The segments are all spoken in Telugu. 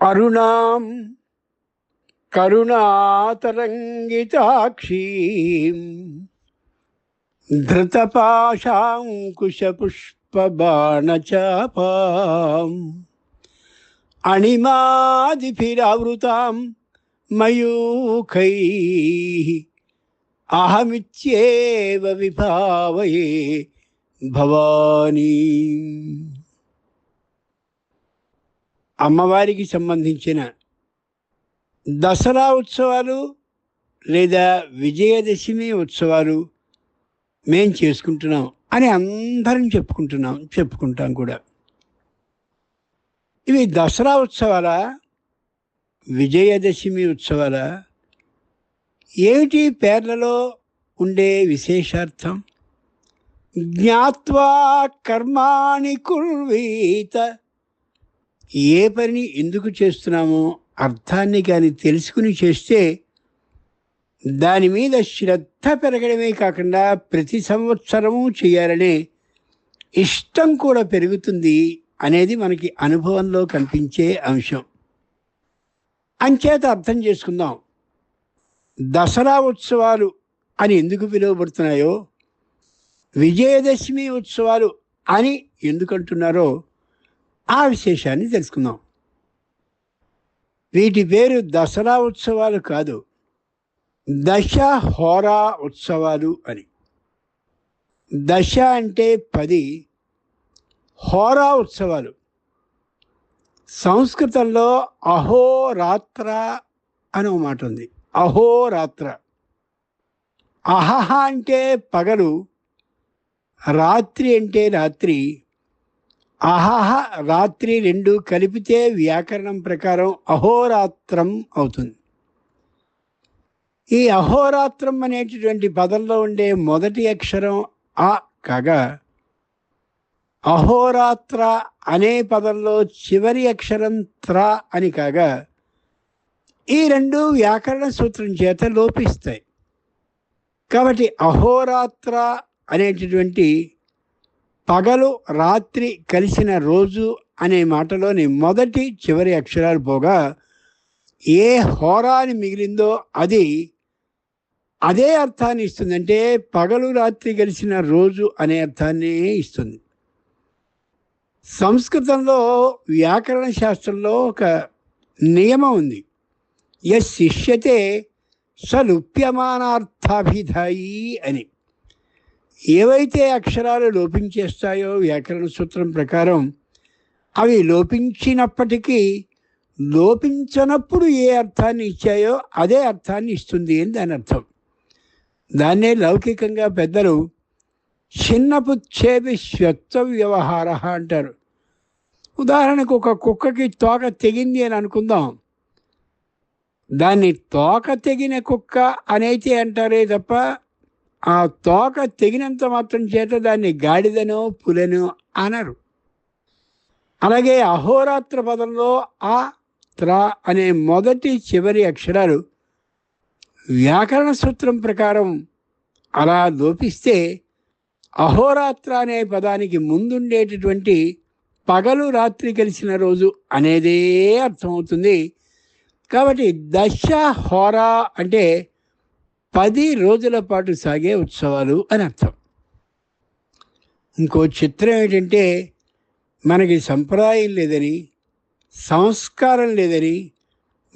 అరుణాం కరుణాతరంగితాక్షీం ధృతపాశాంకుశపుష్పబాణచాపాం అణిమాదిభిరావృతాం మయూఖై అహమిత్యేవ విభావయే భవానీ అమ్మవారికి సంబంధించిన దసరా ఉత్సవాలు లేదా విజయదశమి ఉత్సవాలు మేం చేసుకుంటున్నాం అని అందరం చెప్పుకుంటున్నాం చెప్పుకుంటాం కూడా. ఇవి దసరా ఉత్సవాల విజయదశమి ఉత్సవాల ఏమిటి పేర్లలో ఉండే విశేషార్థం? జ్ఞాత్వా కర్మాణి కుర్వీత ఏ పని ఎందుకు చేస్తున్నామో అర్థాన్ని కానీ తెలుసుకుని చేస్తే దాని మీద శ్రద్ధ పెరగడమే కాకుండా ప్రతి సంవత్సరము చేయాలనే ఇష్టం కూడా పెరుగుతుంది అనేది మనకి అనుభవంలో కనిపించే అంశం. అంచేత అర్థం చేసుకుందాం. దసరా ఉత్సవాలు అని ఎందుకు పిలువబడుతున్నాయో విజయదశమి ఉత్సవాలు అని ఎందుకంటున్నారో ఆ విశేషాన్ని తెలుసుకుందాం. వీటి పేరు దసరా ఉత్సవాలు కాదు దశ హోరా ఉత్సవాలు అని. దశ అంటే పది హోరా ఉత్సవాలు. సంస్కృతంలో అహోరాత్ర అని ఒక మాట ఉంది. అహోరాత్ర. అహహ అంటే పగలు రాత్రి అంటే రాత్రి అహహ రాత్రి రెండు కలిపితే వ్యాకరణం ప్రకారం అహోరాత్రం అవుతుంది. ఈ అహోరాత్రం అనేటటువంటి పదంలో ఉండే మొదటి అక్షరం అ కాగా. అహోరాత్ర అనే పదంలో చివరి అక్షరం త్ర అని కాగా. ఈ రెండు వ్యాకరణ సూత్రం చేత లోపిస్తాయి. కాబట్టి అహోరాత్ర అనేటటువంటి పగలు రాత్రి కలిసిన రోజు అనే మాటలోని మొదటి చివరి అక్షరాలు పోగా ఏ హోరా అని మిగిలిందో అది అదే అర్థాన్ని ఇస్తుందంటే పగలు రాత్రి కలిసిన రోజు అనే అర్థాన్ని ఇస్తుంది. సంస్కృతంలో వ్యాకరణ శాస్త్రంలో ఒక నియమం ఉంది. ఎస్ శిష్యతే సలుప్యమానార్థాభిధాయి అని. ఏవైతే అక్షరాలు లోపించేస్తాయో వ్యాకరణ సూత్రం ప్రకారం అవి లోపించినప్పటికీ లోపించనప్పుడు ఏ అర్థాన్ని ఇచ్చాయో అదే అర్థాన్ని ఇస్తుంది అని దాని అర్థం. దాన్నే లౌకికంగా పెద్దలు చిన్నపుచ్చేవి శ్వత్వ వ్యవహార అంటారు. ఉదాహరణకు ఒక కుక్కకి తోక తెగింది అని అనుకుందాం. దాన్ని తోక తెగిన కుక్క అనైతే అంటారే తప్ప ఆ తోక తెగినంత మాత్రం చేత దాన్ని గాడిదనో పులెనో అనరు. అలాగే అహోరాత్ర పదంలో ఆ త్ర అనే మొదటి చివరి అక్షరాలు వ్యాకరణ సూత్రం ప్రకారం అలా లోపిస్తే అహోరాత్ర అనే పదానికి ముందుండేటటువంటి పగలు రాత్రి కలిసిన రోజు అనేదే అర్థమవుతుంది. కాబట్టి దశ హోరా అంటే పది రోజుల పాటు సాగే ఉత్సవాలు అని అర్థం. ఇంకో చిత్రం ఏంటంటే మనకి సంప్రదాయం లేదని సంస్కారం లేదని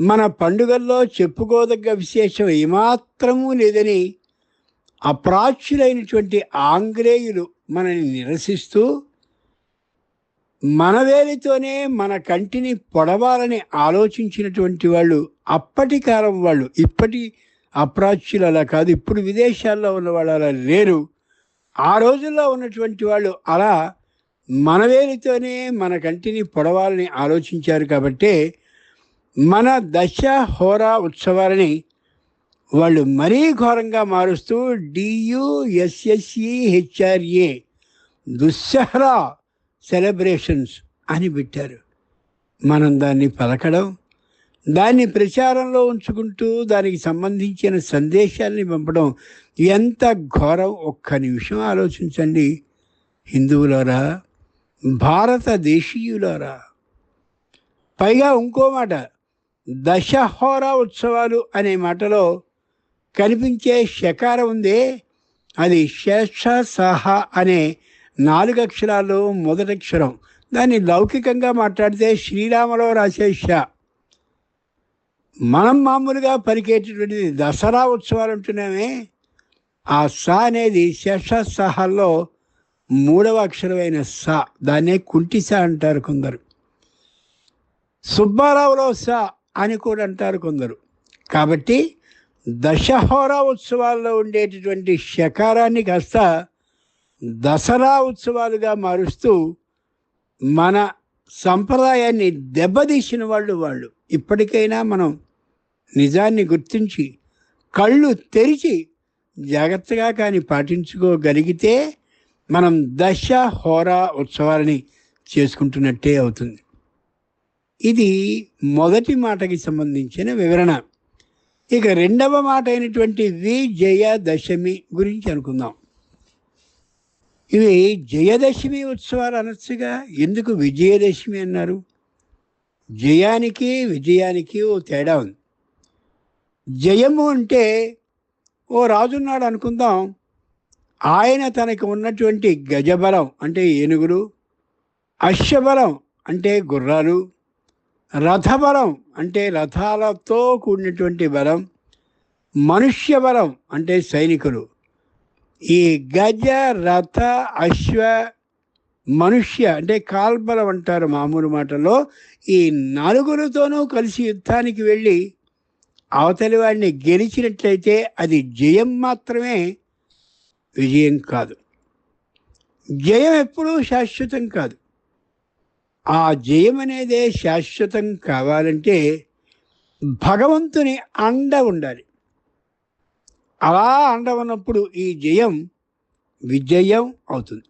మన పండుగల్లో చెప్పుకోదగ్గ విశేషం ఏమాత్రమూ లేదని అప్రాచ్యులైనటువంటి ఆంగ్లేయులు మనని నిరసిస్తూ మనవేలితోనే మన కంటిని పొడవాలని ఆలోచించినటువంటి వాళ్ళు అప్పటి కాలం వాళ్ళు ఇప్పటి అప్రాచ్యులు అలా కాదు. ఇప్పుడు విదేశాల్లో ఉన్న వాళ్ళు అలా లేరు. ఆ రోజుల్లో ఉన్నటువంటి వాళ్ళు అలా మనవేలితోనే మన కంటిని పొడవాలని ఆలోచించారు కాబట్టి మన దశ హోరా ఉత్సవాలని వాళ్ళు మరీ ఘోరంగా మారుస్తూ డియుఎస్ఎస్ఈ హెచ్ఆర్ఏ దుస్సహరా సెలబ్రేషన్స్ అని పెట్టారు. మనం దాన్ని పలకడం దాన్ని ప్రచారంలో ఉంచుకుంటూ దానికి సంబంధించిన సందేశాల్ని పంపడం ఎంత ఘోరం? ఒక్క నిమిషం ఆలోచించండి. హిందువులారా భారతదేశీయులారా పైగా ఇంకో మాట దశహోర ఉత్సవాలు అనే మాటలో కనిపించే శకారం ఉందే అది శేష సహ అనే నాలుగు అక్షరాలు మొదటక్షరం దాన్ని లౌకికంగా మాట్లాడితే శ్రీరామలో రాసే ష. మనం మామూలుగా పలికేటటువంటిది దసరా ఉత్సవాలు అంటున్నామే ఆ స అనేది శేష సహల్లో మూడవ అక్షరమైన స. దాన్నే కుంటిస అంటారు కొందరు. సుబ్బారావులో స అని కూడా అంటారు కొందరు. కాబట్టి దశహోరా ఉత్సవాల్లో ఉండేటటువంటి శకారాన్ని కాస్త దసరా ఉత్సవాలుగా మారుస్తూ మన సంప్రదాయాన్ని దెబ్బతీసిన వాళ్ళు వాళ్ళు. ఇప్పటికైనా మనం నిజాన్ని గుర్తించి కళ్ళు తెరిచి జాగ్రత్తగా కానీ పాటించుకోగలిగితే మనం దశ హోరా ఉత్సవాలని చేసుకుంటున్నట్టే అవుతుంది. ఇది మొదటి మాటకి సంబంధించిన వివరణ. ఇక రెండవ మాట అయినటువంటి విజయదశమి గురించి అనుకుందాం. ఇవి జయదశమి ఉత్సవాలు అనొచ్చుగా. ఎందుకు విజయదశమి అన్నారు? జయానికి విజయానికి ఓ తేడా ఉంది. జయము అంటే ఓ రాజున్నాడు అనుకుందాం. ఆయన తనకు ఉన్నటువంటి గజబలం అంటే ఏనుగులు అశ్వబలం అంటే గుర్రాలు రథబలం అంటే రథాలతో కూడినటువంటి బలం మనుష్య బలం అంటే సైనికులు. ఈ గజ రథ అశ్వ మనుష్య అంటే కాల్బలం అంటారు మామూలు మాటలో ఈ నలుగురితోనూ కలిసి యుద్ధానికి వెళ్ళి అవతలి వాడిని గెలిచినట్లయితే అది జయం మాత్రమే విజయం కాదు. జయం ఎప్పుడూ శాశ్వతం కాదు. ఆ జయం అనేదే శాశ్వతం కావాలంటే భగవంతుని అండ ఉండాలి. అలా అండవన్నప్పుడు ఈ జయం విజయం అవుతుంది.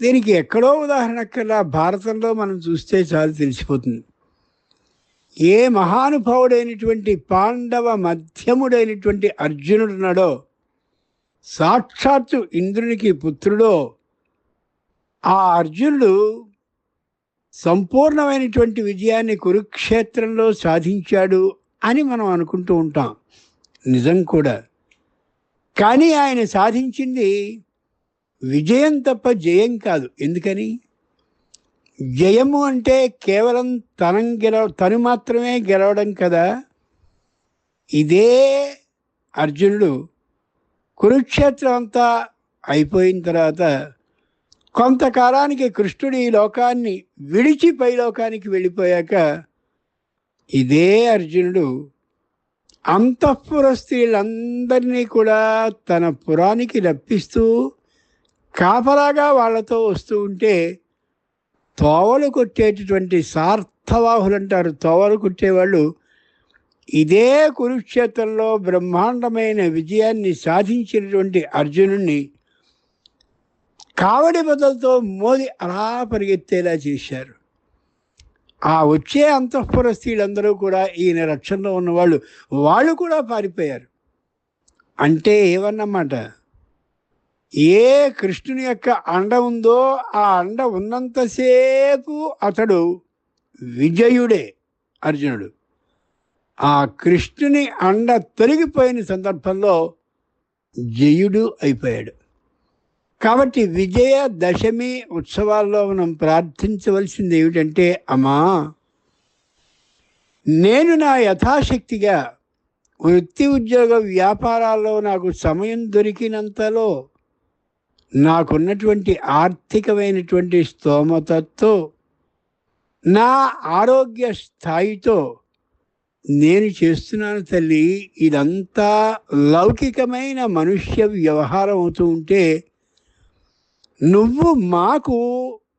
దీనికి ఎక్కడో ఉదాహరణ కల్లా భారతంలో మనం చూస్తే చాలు తెలిసిపోతుంది. ఏ మహానుభావుడైనటువంటి పాండవ మధ్యముడైనటువంటి అర్జునుడున్నాడో సాక్షాత్తు ఇంద్రునికి పుత్రుడో ఆ అర్జునుడు సంపూర్ణమైనటువంటి విజయాన్ని కురుక్షేత్రంలో సాధించాడు అని మనం అనుకుంటూ ఉంటాం. నిజం కూడా. కానీ ఆయన సాధించింది విజయం తప్ప జయం కాదు. ఎందుకని? జయము అంటే కేవలం తనం గెలవ తను మాత్రమే గెలవడం కదా. ఇదే అర్జునుడు కురుక్షేత్రం అంతా అయిపోయిన తర్వాత కొంతకాలానికి కృష్ణుడు ఈ లోకాన్ని విడిచి పై లోకానికి వెళ్ళిపోయాక ఇదే అర్జునుడు అంతఃపుర స్త్రీలందరినీ కూడా తన పురానికి రప్పిస్తూ కాపలాగా వాళ్ళతో వస్తూ ఉంటే తోవలు కొట్టేటటువంటి సార్థవాహులు అంటారు తోవలు కొట్టేవాళ్ళు ఇదే కురుక్షేత్రంలో బ్రహ్మాండమైన విజయాన్ని సాధించినటువంటి అర్జునుణ్ణి కావడి బదులతో మోది అలా పరిగెత్తేలా చేశారు. ఆ వచ్చే అంతఃపుర స్త్రీలందరూ కూడా ఈయన రక్షణలో ఉన్నవాళ్ళు వాళ్ళు కూడా పారిపోయారు. అంటే ఏమన్నమాట? ఏ కృష్ణుని యొక్క అండ ఉందో ఆ అండ ఉన్నంతసేపు అతడు విజయుడే అర్జునుడు. ఆ కృష్ణుని అండ తొలగిపోయిన సందర్భంలో జయుడు అయిపోయాడు. కాబట్టి విజయ దశమి ఉత్సవాల్లో మనం ప్రార్థించవలసింది ఏమిటంటే అమ్మా నేను నా యథాశక్తిగా వృత్తి ఉద్యోగ వ్యాపారాల్లో నాకు సమయం దొరికినంతలో నాకున్నటువంటి ఆర్థికమైనటువంటి స్తోమతతో నా ఆరోగ్య స్థాయితో నేను చేస్తున్నాను తల్లి. ఇదంతా లౌకికమైన మనుష్య వ్యవహారం అవుతూ ఉంటే నువ్వు మాకు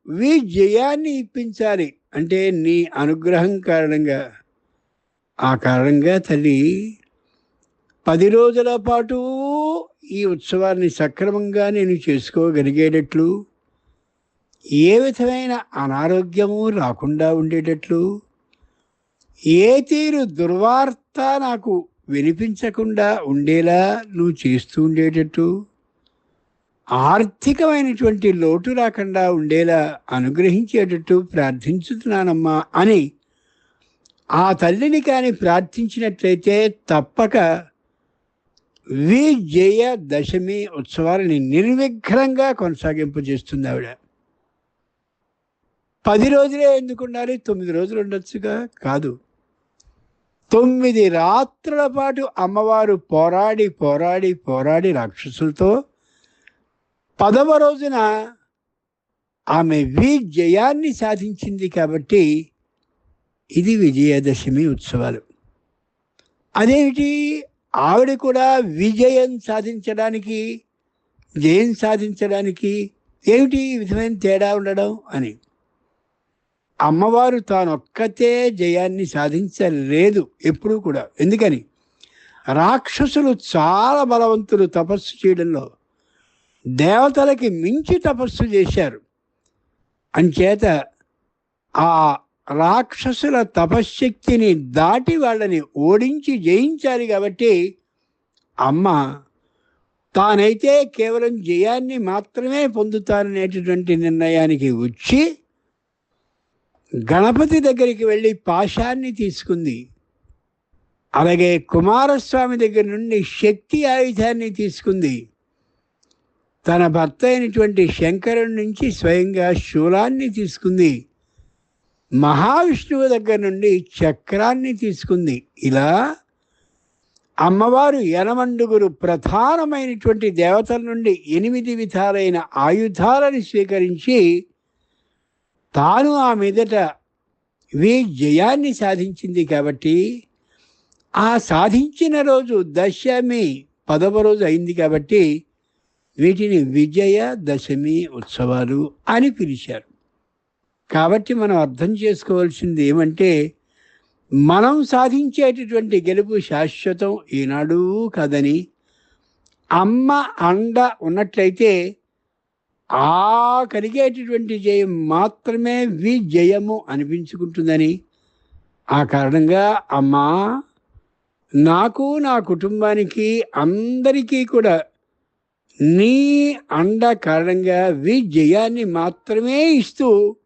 విజయాన్ని ఇప్పించాలి. అంటే నీ అనుగ్రహం కారణంగా. ఆ కారణంగా తల్లి పది రోజుల పాటు ఈ ఉత్సవాన్ని సక్రమంగా నేను చేసుకోగలిగేటట్లు ఏ విధమైన అనారోగ్యము రాకుండా ఉండేటట్లు ఏ తీరు దుర్వార్త నాకు వినిపించకుండా ఉండేలా నువ్వు చేస్తూ ఉండేటట్టు ఆర్థికమైనటువంటి లోటు రాకుండా ఉండేలా అనుగ్రహించేటట్టు ప్రార్థించుతున్నానమ్మా అని ఆ తల్లిని కానీ ప్రార్థించినట్లయితే తప్పక విజయ దశమి ఉత్సవాలని నిర్విఘ్నంగా కొనసాగింపు చేస్తుంది ఆవిడ. పది రోజులే ఎందుకు ఉండాలి? తొమ్మిది రోజులు ఉండొచ్చుగా? కాదు. తొమ్మిది రాత్రుల పాటు అమ్మవారు పోరాడి పోరాడి పోరాడి రాక్షసులతో పదవ రోజున ఆమె విజయాన్ని సాధించింది కాబట్టి ఇది విజయదశమి ఉత్సవాలు. అదేమిటి? ఆవిడ కూడా విజయం సాధించడానికి జయం సాధించడానికి ఏమిటి ఈ విధమైన తేడా ఉండడం అని. అమ్మవారు తానొక్కతే జయాన్ని సాధించలేదు ఎప్పుడూ కూడా. ఎందుకని? రాక్షసులు చాలా బలవంతులు తపస్సు చేయడంలో దేవతలకి మించి తపస్సు చేశారు. అంచేత ఆ రాక్షసుల తపశ్శక్తిని దాటి వాళ్ళని ఓడించి జయించాలి కాబట్టి అమ్మ తానైతే కేవలం జయాన్ని మాత్రమే పొందుతాననేటటువంటి నిర్ణయానికి వచ్చి గణపతి దగ్గరికి వెళ్ళి పాశాన్ని తీసుకుంది. అలాగే కుమారస్వామి దగ్గర నుండి శక్తి ఆయుధాన్ని తీసుకుంది. తన భర్త అయినటువంటి శంకరుడి నుంచి స్వయంగా శూలాన్ని తీసుకుంది. మహావిష్ణువు దగ్గర నుండి చక్రాన్ని తీసుకుంది. ఇలా అమ్మవారు ఎనమండుగురు ప్రధానమైనటువంటి దేవతల నుండి ఎనిమిది విధాలైన ఆయుధాలను స్వీకరించి తాను ఆ మీదట విజయాన్ని సాధించింది కాబట్టి ఆ సాధించిన రోజు దశమి పదవ రోజు అయింది కాబట్టి వీటిని విజయ దశమి ఉత్సవాలు అని పిలిచారు. కాబట్టి మనం అర్థం చేసుకోవాల్సింది ఏమంటే మనం సాధించేటటువంటి గెలుపు శాశ్వతం ఈనాడు కాదని అమ్మ అండ ఉన్నట్లయితే ఆ కలిగేటటువంటి జయం మాత్రమే విజయము అనిపించుకుంటుందని. ఆ కారణంగా అమ్మా నాకు నా కుటుంబానికి అందరికీ కూడా నీ అండ కారణంగా విజయాన్ని మాత్రమే ఇస్తూ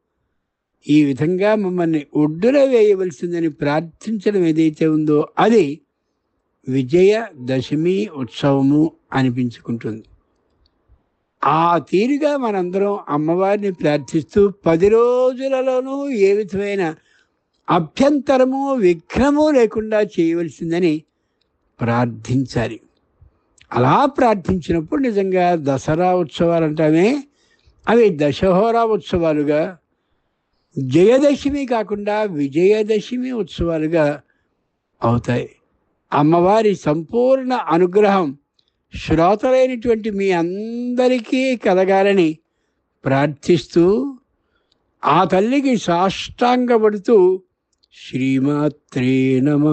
ఈ విధంగా మమ్మల్ని ఒడ్డున వేయవలసిందని ప్రార్థించడం ఏదైతే ఉందో అది విజయ దశమి ఉత్సవము అనిపించుకుంటుంది. ఆ తీరుగా మనందరం అమ్మవారిని ప్రార్థిస్తూ పది రోజులలోనూ ఏ విధమైన అభ్యంతరము విఘ్నము లేకుండా చేయవలసిందని ప్రార్థించాలి. అలా ప్రార్థించినప్పుడు నిజంగా దసరా ఉత్సవాలు అంటామే అవి దశహోరా ఉత్సవాలుగా జయదశమి కాకుండా విజయదశమి ఉత్సవాలుగా అవుతాయి. అమ్మవారి సంపూర్ణ అనుగ్రహం శ్రోతలైనటువంటి మీ అందరికీ కలగాలని ప్రార్థిస్తూ ఆ తల్లికి సాష్టాంగపడుతూ శ్రీమాత్రే నమ.